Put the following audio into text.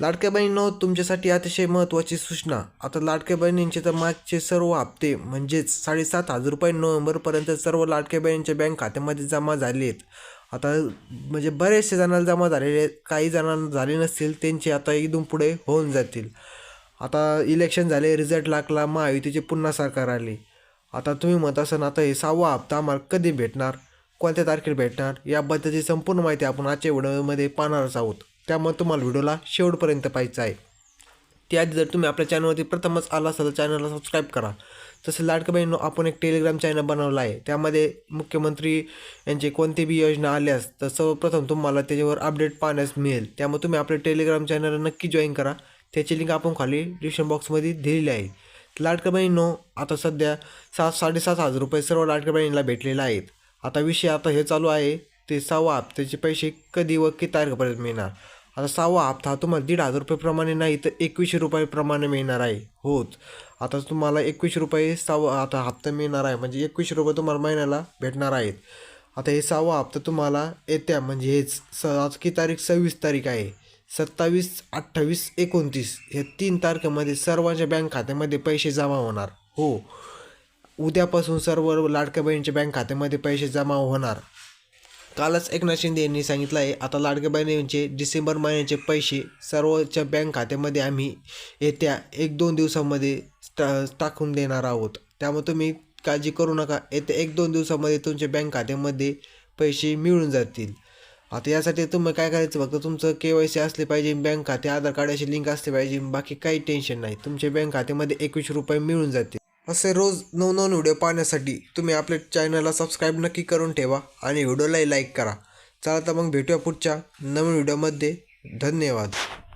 लाडक्या बहिणींनो तुमच्यासाठी अतिशय महत्त्वाची सूचना. आता लाडक्या बहिणींचे तर मागचे सर्व हप्ते म्हणजेच साडेसात हजार रुपये नोव्हेंबरपर्यंत सर्व लाडक्या बहिणींच्या बँक खात्यामध्ये जमा झाले आहेत. आता म्हणजे बरेचसे जणांना जमा झालेले आहेत. काही जणांना झाले नसतील त्यांचे आता एकदम पुढे होऊन जातील. आता इलेक्शन झाले रिझल्ट लागला महायुतीचे पुन्हा सरकार आले. आता तुम्ही म्हणत असाल आता हे सहावा हप्ता आम्हाला कधी भेटणार? कोणत्या तारखेला भेटणार? याबद्दलची संपूर्ण माहिती आपण आजच्या व्हिडिओमध्ये पाहणारच आहोत. त्यामुळे तुम्हाला व्हिडिओला शेवटपर्यंत पाहायचा आहे. त्याआधी जर तुम्ही आपल्या चॅनलवरती प्रथमच आला असाल तर चॅनलला सबस्क्राईब करा. तसं लाडकं बहिणीनो आपण एक टेलिग्राम चॅनल बनवला आहे. त्यामध्ये मुख्यमंत्री यांचे कोणती बी योजना आल्यास तर सर्वप्रथम तुम्हाला त्याच्यावर अपडेट पाहण्यास मिळेल. त्यामुळे तुम्ही आपल्या टेलिग्राम चॅनलला नक्की जॉईन करा. त्याची लिंक आपण खाली डिस्क्रिप्शन बॉक्समध्ये दिलेली आहे. लाडक्या बहिणीनो आता सध्या सात साडेसात हजार रुपये सर्व लाडक्या बहिणीला भेटलेले आहेत. आता विषय आता हे चालू आहे. ते सहावा त्याचे पैसे कधी व किती तारखेपर्यंत मिळणार? आता सहावा हप्ता तुम्हाला दीड हजार रुपयेप्रमाणे नाही तर एकवीसशे रुपयेप्रमाणे मिळणार आहे. होच आता तुम्हाला एकवीसशे रुपये सहावा आता हप्ता मिळणार आहे. म्हणजे एकवीसशे रुपये तुम्हाला महिन्याला भेटणार आहेत. आता हे सहावा हप्ता तुम्हाला येत्या म्हणजे हेच स आज की तारीख सव्वीस तारीख आहे. सत्तावीस अठ्ठावीस एकोणतीस हे तीन तारखेमध्ये सर्वांच्या बँक खात्यामध्ये पैसे जमा होणार. हो. उद्यापासून सर्व लाडक्या बहिणीच्या बँक खात्यामध्ये पैसे जमा होणार. कालच एकनाथ शिंदे यांनी सांगितलं आहे आता लाडक्या बहिणींचे डिसेंबर महिन्याचे पैसे सर्वच्या बँक खात्यामध्ये आम्ही येत्या एक दोन दिवसामध्ये टा टाकून देणार आहोत. त्यामुळे तुम्ही काळजी करू नका येत्या एक दोन दिवसामध्ये तुमच्या बँक खात्यामध्ये पैसे मिळून जातील. आता यासाठी तुम्ही काय करायचं? फक्त तुमचं के वाय सी असले पाहिजे बँक खाते आधार कार्डाची लिंक असली पाहिजे बाकी काही टेन्शन नाही. तुमच्या बँक खात्यामध्ये एकवीसशे रुपये मिळून जातील. असे रोज नवनवन व्हिडिओ पाहण्यासाठी तुम्ही आपल्या चॅनलला सबस्क्राईब नक्की करून ठेवा आणि व्हिडिओलाही लाईक करा. चला तर मग भेटूया पुढच्या नवीन व्हिडिओमध्ये. धन्यवाद.